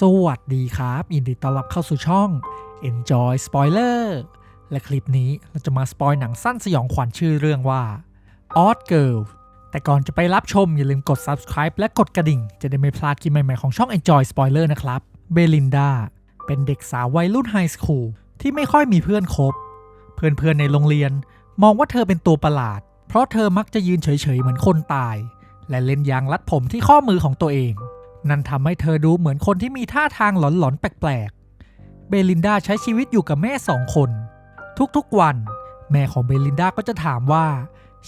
สวัสดีครับยินดีต้อนรับเข้าสู่ช่อง Enjoy Spoiler และคลิปนี้เราจะมาสปอยหนังสั้นสยองขวัญชื่อเรื่องว่า Odd Girl แต่ก่อนจะไปรับชมอย่าลืมกด subscribe และกดกระดิ่ง จะได้ไม่พลาดคลิปใหม่ๆของช่อง Enjoy Spoiler นะครับ เบลินดาเป็นเด็กสาววัยรุ่นไฮสคูลที่ไม่ค่อยมีเพื่อนคบ เพื่อนๆในโรงเรียน มองว่าเธอเป็นตัวประหลาด เพราะเธอมักจะยืนเฉยๆเหมือนคนตาย และเล่นยางรัดผมที่ข้อมือของตัวเอง นั่นทำให้เธอดูเหมือนคนที่มีท่าทางหลอนๆ แปลกๆ เบลินดาใช้ชีวิตอยู่กับแม่สองคน ทุกๆวัน แม่ของเบลินดาก็จะถามว่า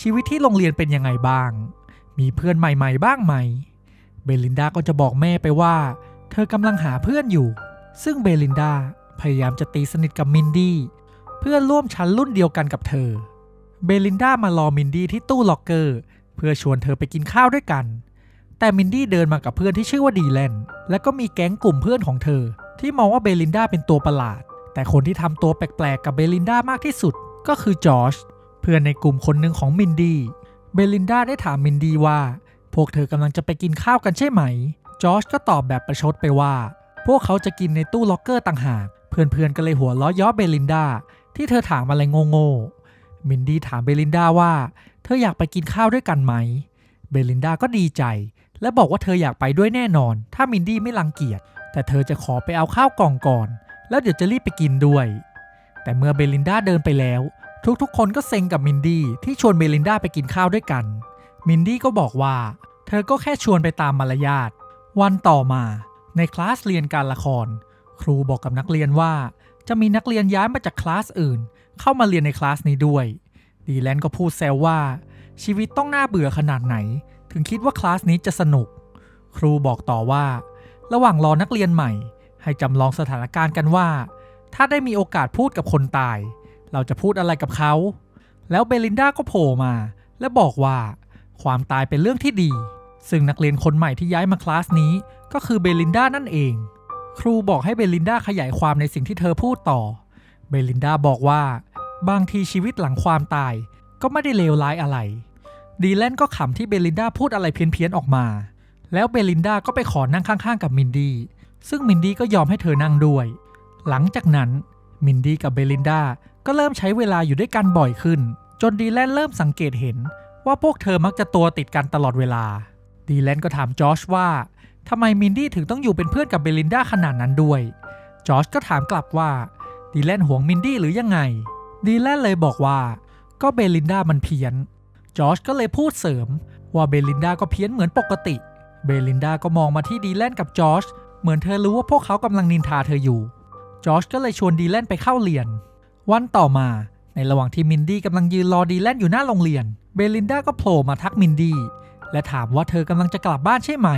ชีวิตที่โรงเรียนเป็นยังไงบ้าง มีเพื่อนใหม่ๆ บ้างไหม เบลินดาก็จะบอกแม่ไปว่า เธอกำลังหาเพื่อนอยู่ ซึ่งเบลินดาพยายามจะตีสนิทกับมินดี้เพื่อนร่วมชั้นรุ่นเดียวกันกับเธอ เบลินดามารอมินดี้ที่ตู้ล็อกเกอร์ เพื่อชวนเธอไปกินข้าวด้วยกัน แต่มินดี้เดินมากับเพื่อนที่ชื่อว่าดีแลนและก็มีแก๊งกลุ่มเพื่อนของเธอ ที่มองว่าเบลินดาเป็นตัวประหลาด แต่คนที่ทำตัวแปลกๆกับเบลินดามากที่สุดก็คือจอชเพื่อนในกลุ่มคนหนึ่งของมินดี้เบลินดาได้ถามมินดี้ว่า พวกเธอกำลังจะไปกินข้าวกันใช่ไหม จอชก็ตอบแบบประชดไปว่า พวกเขาจะกินในตู้ล็อกเกอร์ต่างหาก เพื่อนๆก็เลยหัวล้อย้อเบลินดาที่เธอถามอะไรโง่ๆมินดี้ถามเบลินดาว่า เธออยากไปกินข้าวด้วยกันไหม เบลินดาก็ดีใจ และบอกว่าเธออยากไปด้วยแน่นอน ถ้ามินดี้ไม่รังเกียจ แต่เธอจะขอไปเอาข้าวกล่องก่อน แล้วเดี๋ยวจะรีบไปกินด้วย แต่เมื่อเบลินดาเดินไปแล้ว ทุกๆ คนก็เซ็งกับมินดี้ที่ชวนเบลินดาไปกินข้าวด้วยกัน มินดี้ก็บอกว่า เธอก็แค่ชวนไปตามมารยาท วันต่อมา ในคลาสเรียนการละคร ครูบอกกับนักเรียนว่า จะมีนักเรียนย้ายมาจากคลาสอื่น เข้ามาเรียนในคลาสนี้ด้วย ดีแลนก็พูดแซวว่าชีวิตต้องน่าเบื่อขนาดไหน ถึงคิดว่าคลาสนี้จะสนุก ครูบอกต่อว่า ระหว่างรอนักเรียนใหม่ ให้จำลองสถานการณ์กันว่า ถ้าได้มีโอกาสพูดกับคนตาย เราจะพูดอะไรกับเขา แล้วเบลินดาก็โผล่มา และบอกว่า ความตายเป็นเรื่องที่ดี ซึ่งนักเรียนคนใหม่ที่ย้ายมาคลาสนี้ ก็คือเบลินดานั่นเอง ครูบอกให้เบลินดาขยายความในสิ่งที่เธอพูดต่อ เบลินดาบอกว่า บางทีชีวิตหลังความตายก็ไม่ได้เลวร้ายอะไร ดีแลนก็ขำที่เบลินดาพูดอะไรเพี้ยนๆออกมา แล้วเบลินดาก็ไปขอนั่งข้างๆกับมินดี้ ซึ่งมินดี้ก็ยอมให้เธอนั่งด้วย หลังจากนั้นมินดี้กับเบลินดาก็เริ่มใช้เวลาอยู่ด้วยกันบ่อยขึ้น จนดีแลนเริ่มสังเกตเห็นว่าพวกเธอมักจะตัวติดกันตลอดเวลา ดีแลนก็ถามจอชว่าทำไมมินดี้ถึงต้องอยู่เป็นเพื่อนกับเบลินดาขนาดนั้นด้วย จอชก็ถามกลับว่าดีแลนห่วงมินดี้หรือยังไง ดีแลนเลยบอกว่า ก็เบลินดามันเพี้ยน จอชก็เลยพูดเสริม ว่าเบลินดาก็เพี้ยนเหมือนปกติ เบลินดาก็มองมาที่ดีแลนกับจอชเหมือนเธอรู้ว่าพวกเขากำลังนินทาเธออยู่ จอชก็เลยชวนดีแลนไปเข้าเรียน วันต่อมาในระหว่างที่มินดี้กำลังยืนรอดีแลนอยู่หน้าโรงเรียน เบลินดาก็โผล่มาทักมินดี้และถามว่าเธอกำลังจะกลับบ้านใช่ไหม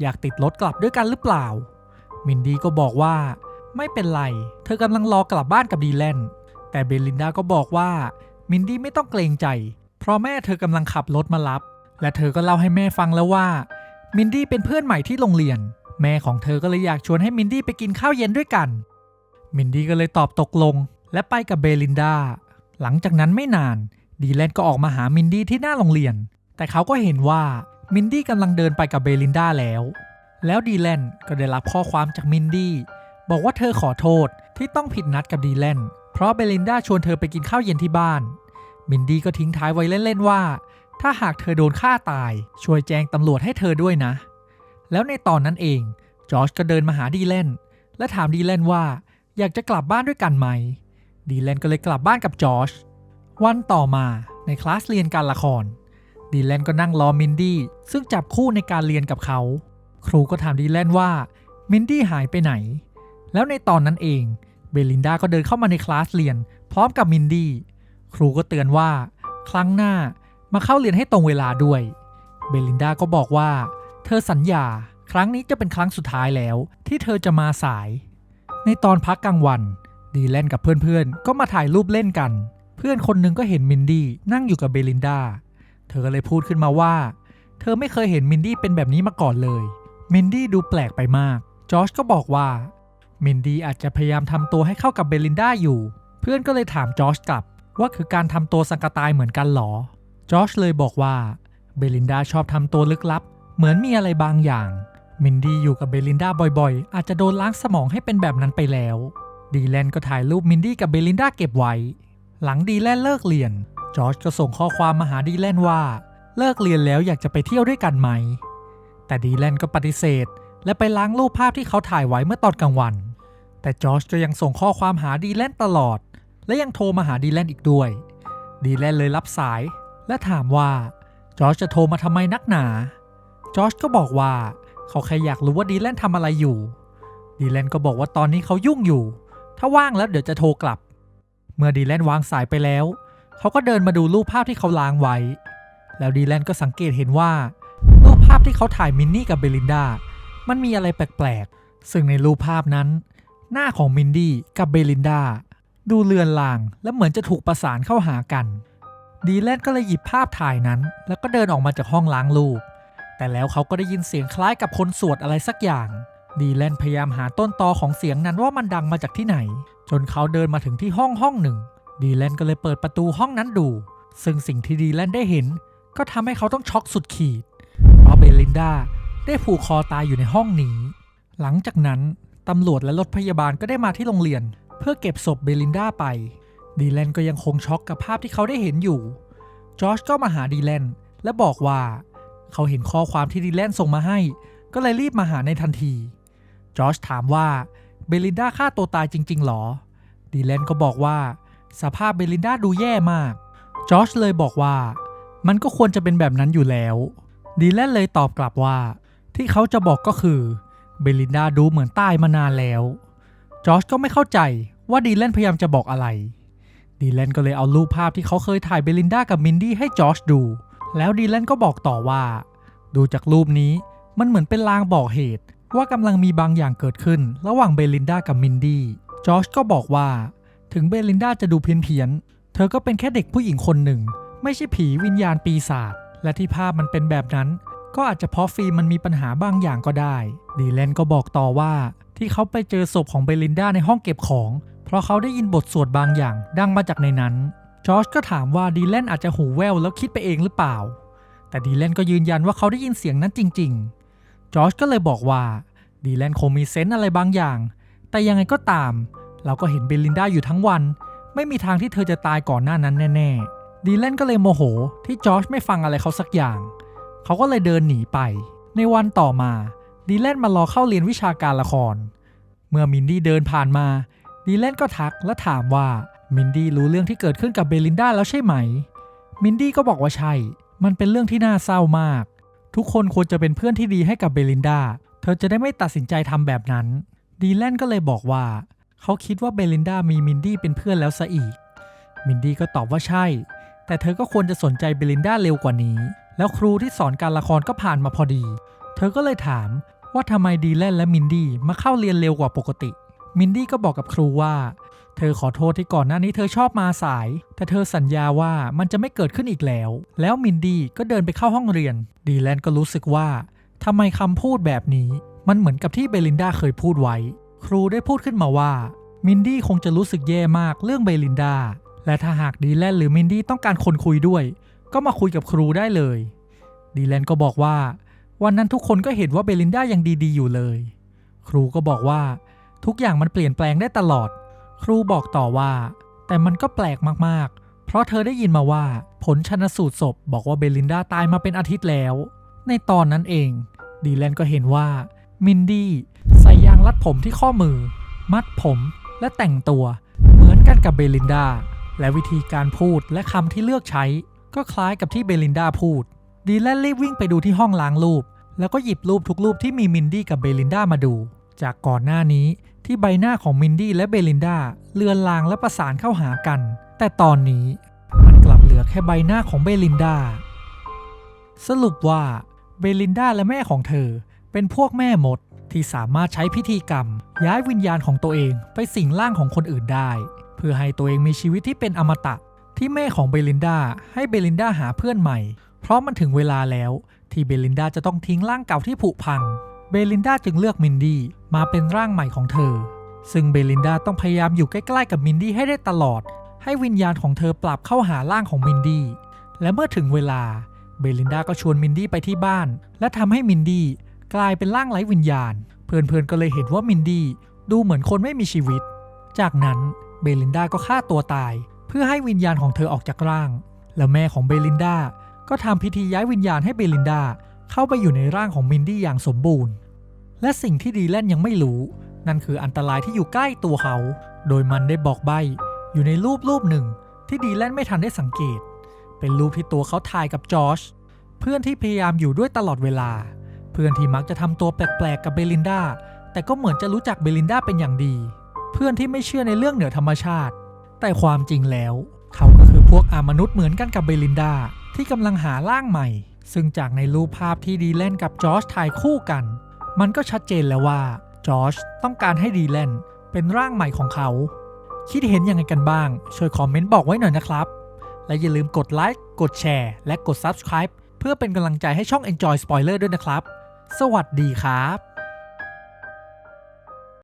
อยากติดรถกลับด้วยกันหรือเปล่า มินดี้ก็บอกว่า ไม่เป็นไร เธอกำลังรอกลับบ้านกับดีแลนแต่เบลินดาก็บอกว่ามินดี้ไม่ต้องเกรงใจ ราะแม่เธอกำลังขับรถมารับ และเธอก็เล่าให้แม่ฟังแล้วว่า มินดี้เป็นเพื่อนใหม่ที่โรงเรียน แม่ของเธอก็เลยอยากชวนให้มินดี้ไปกินข้าวเย็นด้วยกัน มินดี้ก็เลยตอบตกลง และไปกับเบลินดา หลังจากนั้นไม่นาน ดีแลนก็ออกมาหามินดี้ที่หน้าโรงเรียน แต่เขาก็เห็นว่ามินดี้กำลังเดินไปกับเบลินดาแล้ว แล้วดีแลนก็ได้รับข้อความจากมินดี้บอกว่าเธอขอโทษที่ต้องผิดนัดกับดีแลนเพราะเบลินดาชวนเธอไปกินข้าวเย็นที่บ้าน มินดี้ก็ทิ้งท้ายไว้เล่นๆว่า ถ้าหากเธอโดนฆ่าตาย ช่วยแจ้งตำรวจให้เธอด้วยนะ แล้วในตอนนั้นเองจอร์จก็เดินมาหาดีแลนและถามดีแลนว่า อยากจะกลับบ้านด้วยกันไหม ดีแลนก็เลยกลับบ้านกับจอร์จวันต่อมาในคลาสเรียนการละคร ดีแลนก็นั่งรอมินดี้ซึ่งจับคู่ในการเรียนกับเขา ครูก็ถามดีแลนว่ามินดี้หายไปไหน แล้วในตอนนั้นเองเบลินดาก็เดินเข้ามาในคลาสเรียน พร้อมกับมินดี้ ครูก็เตือนว่า ครั้งหน้ามาเข้าเรียนให้ตรงเวลาด้วย เบลินดาก็บอกว่า เธอสัญญาครั้งนี้จะเป็นครั้งสุดท้ายแล้ว ที่เธอจะมาสาย ในตอนพักกลางวัน ดีแลนกับเพื่อนๆ ก็มาถ่ายรูปเล่นกัน เพื่อนคนหนึงก็เห็นมินดี้นั่งอยู่กับเบลินดา เธอก็เลยพูดขึ้นมาว่า เธอไม่เคยเห็นมินดี้เป็นแบบนี้มาก่อนเลย มินดี้ดูแปลกไปมาก จอชก็บอกว่า มินดี้อาจจะพยายามทำตัวให้เข้ากับเบลินดาอยู่ เพื่อนก็เลยถามจอชกลับ ว่าคือการทำตัวสังกตายเหมือนกันหรอ จอชเลยบอกว่าเบลินดาชอบทำตัวลึกลับ เหมือนมีอะไรบางอย่าง มินดี้อยู่กับเบลินดาบ่อยๆ อาจจะโดนล้างสมองให้เป็นแบบนั้นไปแล้ว ดีแลนก็ถ่ายรูปมินดี้กับเบลินดาเก็บไว้ หลังดีแลนเลิกเรียน จอร์จก็ส่งข้อความมาหาดีแลนว่า เลิกเรียนแล้วอยากจะไปเที่ยวด้วยกันไหม แต่ดีแลนก็ปฏิเสธ และไปล้างรูปภาพที่เขาถ่ายไว้เมื่อตอนกลางวัน แต่จอร์จก็ยังส่งข้อความหาดีแลนตลอด และยังโทรมาหาดีแลนอีกด้วย ดีแลนเลยรับสาย และถามว่าจอร์จจะโทรมาทำไมนักหนา จอร์จก็บอกว่าเขาแค่อยากรู้ว่าดีแลนทำอะไรอยู่ ดีแลนก็บอกว่าตอนนี้เขายุ่งอยู่ ถ้าว่างแล้วเดี๋ยวจะโทรกลับ เมื่อดีแลนวางสายไปแล้ว เขาก็เดินมาดูรูปภาพที่เขาล้างไว้ แล้วดีแลนก็สังเกตเห็นว่า รูปภาพที่เขาถ่ายมินนี่กับเบลินดา มันมีอะไรแปลกๆ ซึ่งในรูปภาพนั้น หน้าของมินดี้กับเบลินดา ดูเลือนลาง และเหมือนจะถูกประสานเข้าหากัน ดีแลนก็เลยหยิบภาพถ่ายนั้น แล้วก็เดินออกมาจากห้องล้างรูปแต่แล้วเขาก็ได้ยินเสียงคล้ายกับคนสวดอะไรสักอย่าง ดีแลนพยายามหาต้นตอของเสียงนั้นว่ามันดังมาจากที่ไหน จนเขาเดินมาถึงที่ห้องห้องหนึ่ง ดีแลนก็เลยเปิดประตูห้องนั้นดู ซึ่งสิ่งที่ดีแลนได้เห็น ก็ทำให้เขาต้องช็อกสุดขีด เพราะเบลินดาได้ผูกคอตายอยู่ในห้องนี้ หลังจากนั้นตำรวจและรถพยาบาลก็ได้มาที่โรงเรียน เพื่อเก็บศพเบลินดาไป ดีแลนก็ยังคงช็อกกับภาพที่เขาได้เห็นอยู่ จอร์จก็มาหาดีแลนและบอกว่า เขาเห็นข้อความที่ดีแลนส่งมาให้ ก็เลยรีบมาหาในทันที จอร์จถามว่าเบลินดาฆ่าตัวตายจริง ๆหรอ ดีแลนก็บอกว่า สภาพเบลินดาดูแย่มาก จอร์จเลยบอกว่า มันก็ควรจะเป็นแบบนั้นอยู่แล้ว ดีแลนเลยตอบกลับว่า ที่เขาจะบอกก็คือ เบลินดาดูเหมือนตายมานานแล้ว จอร์จก็ไม่เข้าใจว่าดีแลนพยายามจะบอกอะไร ดีแลนก็เลยเอารูปภาพที่เขาเคยถ่ายเบลินดากับมินดี้ให้จอร์จดู แล้วดีแลนก็บอกต่อว่า ดูจากรูปนี้มันเหมือนเป็นลางบอกเหตุ ว่ากำลังมีบางอย่างเกิดขึ้น ระหว่างเบลินดากับมินดี้ จอร์จก็บอกว่า ถึงเบลินดาจะดูเพี้ยนๆเธอก็เป็นแค่เด็กผู้หญิงคนหนึ่ง ไม่ใช่ผีวิญญาณปีศาจ และที่ภาพมันเป็นแบบนั้น ก็อาจจะเพราะฟิล์มมันมีปัญหาบางอย่างก็ได้ ดีแลนก็บอกต่อว่า ที่เขาไปเจอศพของเบลินดาในห้องเก็บของ เพราะเขาได้ยินบทสวดบางอย่างดังมาจากในนั้น จอร์จก็ถามว่าดีแลนอาจจะหูแว่วแล้วคิดไปเองหรือเปล่า แต่ดีแลนก็ยืนยันว่าเขาได้ยินเสียงนั้นจริง ๆ จอร์จก็เลยบอกว่าดีแลนคงมีเซนส์อะไรบางอย่าง แต่ยังไงก็ตาม เราก็เห็นเบลินดาอยู่ทั้งวัน ไม่มีทางที่เธอจะตายก่อนหน้านั้นแน่ๆ ดีแลนก็เลยโมโห ที่จอร์จไม่ฟังอะไรเขาสักอย่าง เขาก็เลยเดินหนีไป ในวันต่อมา ดีแลนมารอเข้าเรียนวิชาการละคร เมื่อมินดี้เดินผ่านมา ดีแลนก็ทักและถามว่ามินดี้รู้เรื่องที่เกิดขึ้นกับเบลินดาแล้วใช่ไหม มินดี้ก็บอกว่าใช่ มันเป็นเรื่องที่น่าเศร้ามาก ทุกคนควรจะเป็นเพื่อนที่ดีให้กับเบลินดา เธอจะได้ไม่ตัดสินใจทำแบบนั้น ดีแลนก็เลยบอกว่า เขาคิดว่าเบลินดามีมินดี้เป็นเพื่อนแล้วซะอีก มินดี้ก็ตอบว่าใช่ แต่เธอก็ควรจะสนใจเบลินดาเร็วกว่านี้ แล้วครูที่สอนการละครก็ผ่านมาพอดี เธอก็เลยถาม ว่าทำไมดีแลนและมินดี้มาเข้าเรียนเร็วกว่าปกติ มินดี้ก็บอกกับครูว่า เธอขอโทษที่ก่อนหน้านี้เธอชอบมาสาย แต่เธอสัญญาว่ามันจะไม่เกิดขึ้นอีกแล้ว แล้วมินดี้ก็เดินไปเข้าห้องเรียน ดีแลนก็รู้สึกว่าทำไมคำพูดแบบนี้ มันเหมือนกับที่เบลินดาเคยพูดไว้ ครูได้พูดขึ้นมาว่า มินดี้คงจะรู้สึกแย่มากเรื่องเบลินดา และถ้าหากดีแลนหรือมินดี้ต้องการคนคุยด้วย ก็มาคุยกับครูได้เลย ดีแลนก็บอกว่า วันนั้นทุกคนก็เห็นว่าเบลินดายังดีๆอยู่เลย ครูก็บอกว่าทุกอย่างมันเปลี่ยนแปลงได้ตลอด ครูบอกต่อว่า แต่มันก็แปลกมากๆ เพราะเธอได้ยินมาว่า ผลชนสูตรศพบอกว่าเบลินดาตายมาเป็นอาทิตย์แล้ว ในตอนนั้นเอง ดีแลนก็เห็นว่า มินดี้ใส่ยางรัดผมที่ข้อมือ มัดผมและแต่งตัว เหมือนกันกับเบลินดาและวิธีการพูดและคำที่เลือกใช้ ก็คล้ายกับที่เบลินดาพูด ดีแลนรีบวิ่งไปดูที่ห้องล้างรูป แล้วก็หยิบรูปทุกรูปที่มีมินดี้กับเบลินดามาดู จากก่อนหน้านี้ที่ใบหน้าของมินดี้และเบลินดาเลือนลางและประสานเข้าหากัน แต่ตอนนี้มันกลับเหลือแค่ใบหน้าของเบลินดาสรุปว่าเบลินดาและแม่ของเธอ เป็นพวกแม่มดที่สามารถใช้พิธีกรรม ย้ายวิญญาณของตัวเองไปสิงร่างของคนอื่นได้ เพื่อให้ตัวเองมีชีวิตที่เป็นอมตะ ที่แม่ของเบลินดาให้เบลินดาหาเพื่อนใหม่ เพราะมันถึงเวลาแล้วที่เบลินดาจะต้องทิ้งร่างเก่าที่ผุพัง เบลินดาจึงเลือกมินดี้มาเป็นร่างใหม่ของเธอ ซึ่งเบลินดาต้องพยายามอยู่ใกล้ๆกับมินดี้ให้ได้ตลอด ให้วิญญาณของเธอปรับเข้าหาร่างของมินดี้ และเมื่อถึงเวลา เบลินดาก็ชวนมินดี้ไปที่บ้าน และทำให้มินดี้กกลายเป็นร่างไร้วิญญาณ เพื่อนๆก็เลยเห็นว่ามินดี้ดูเหมือนคนไม่มีชีวิต จากนั้นเบลินดาก็ฆ่าตัวตาย เพื่อให้วิญญาณของเธอออกจากร่าง แล้วแม่ของเบลินดา ก็ทำพิธีย้ายวิญญาณให้เบลินดาเข้าไปอยู่ในร่างของมินดี้อย่างสมบูรณ์ และสิ่งที่ดีแลนยังไม่รู้ นั่นคืออันตรายที่อยู่ใกล้ตัวเขา โดยมันได้บอกใบ อยู่ในรูปรูปหนึ่ง ที่ดีแลนไม่ทันได้สังเกต เป็นรูปที่ตัวเขาถ่ายกับจอร์จเพื่อนที่พยายามอยู่ด้วยตลอดเวลา เพื่อนที่มักจะทำตัวแปลกๆกับเบลินดาแต่ก็เหมือนจะรู้จักเบลินดาเป็นอย่างดี เพื่อนที่ไม่เชื่อในเรื่องเหนือธรรมชาติ แต่ความจริงแล้ว เขาก็คือพวกอามนุษย์เหมือนกันกับเบลินดา ที่กำลังหาร่างใหม่ ซึ่งจากในรูปภาพที่ดีแลนกับจอร์จถ่ายคู่กัน มันก็ชัดเจนแล้วว่าจอร์จต้องการให้ดีแลนเป็นร่างใหม่ของเขา คิดเห็นยังไงกันบ้าง ช่วยคอมเมนต์บอกไว้หน่อยนะครับ และอย่าลืมกดไลค์กดแชร์และกด Subscribe เพื่อเป็นกำลังใจให้ช่อง Enjoy Spoiler ด้วยนะครับ สวัสดีครับ